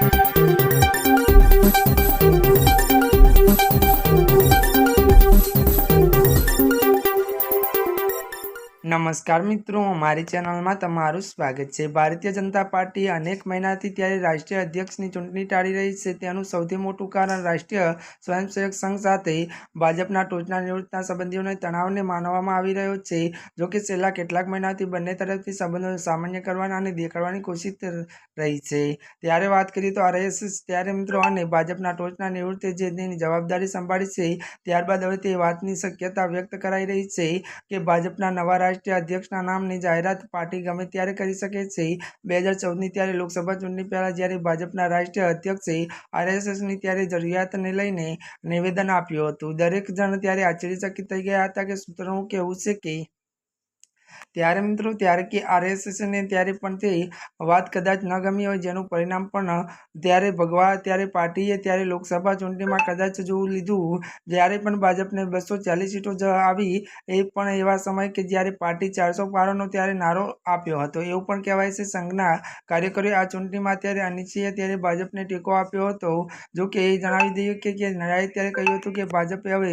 Thank you. નમસ્કાર મિત્રો, અમારી ચેનલમાં તમારું સ્વાગત છે. ભારતીય જનતા પાર્ટી અનેક મહિનાથી ત્યારે રાષ્ટ્રીય અધ્યક્ષની ચૂંટણી ટાળી રહી છે. તેનું સૌથી મોટું કારણ રાષ્ટ્રીય સ્વયંસેવક સંઘ સાથે ભાજપના ટોચના નિવૃત્તના સંબંધીઓને તણાવને માનવામાં આવી રહ્યો છે. જો કે છેલ્લા કેટલાક મહિનાથી બંને તરફથી સંબંધો સામાન્ય કરવાના અને દેખાડવાની કોશિશ રહી છે. ત્યારે વાત કરીએ તો આરએસએસ, ત્યારે મિત્રો અને ભાજપના ટોચના નિવૃત્તે જે તેની જવાબદારી સંભાળી છે, ત્યારબાદ હવે તે વાતની શક્યતા વ્યક્ત કરાઈ રહી છે કે ભાજપના નવા રાષ્ટ્રીય અધ્યક્ષના નામની જાહેરાત પાર્ટી ગમે ત્યારે કરી શકે છે. બે હજાર ચૌદની ત્યારે લોકસભા ચૂંટણી પહેલા જ્યારે ભાજપના રાષ્ટ્રીય અધ્યક્ષે આરએસએસની ત્યારે જરૂરિયાતને લઈને નિવેદન આપ્યું હતું. દરેક જણ ત્યારે આશ્ચર્યચકિત થઈ ગયા હતા કે સૂત્રોનું કહેવું છે કે ત્યારે મિત્રો, ત્યારે કે આરએસએસને ત્યારે પણ તે વાત કદાચ ન ગમી હોય, જેનું પરિણામ પણ ત્યારે ભગવા, ત્યારે પાર્ટીએ, ત્યારે લોકસભા ચૂંટણીમાં કદાચ જોવું લીધું, જ્યારે પણ ભાજપને બસો ચાલીસ સીટો જ આવી, એ પણ એવા સમય કે જ્યારે પાર્ટી ચારસો પારોનો ત્યારે નારો આપ્યો હતો. એવું પણ કહેવાય છે, સંઘના કાર્યકરોએ આ ચૂંટણીમાં ત્યારે અનિચ્છીએ ત્યારે ભાજપને ટેકો આપ્યો હતો. જો કે એ જણાવી દઈએ કે કે નડાએ ત્યારે કહ્યું હતું કે ભાજપે હવે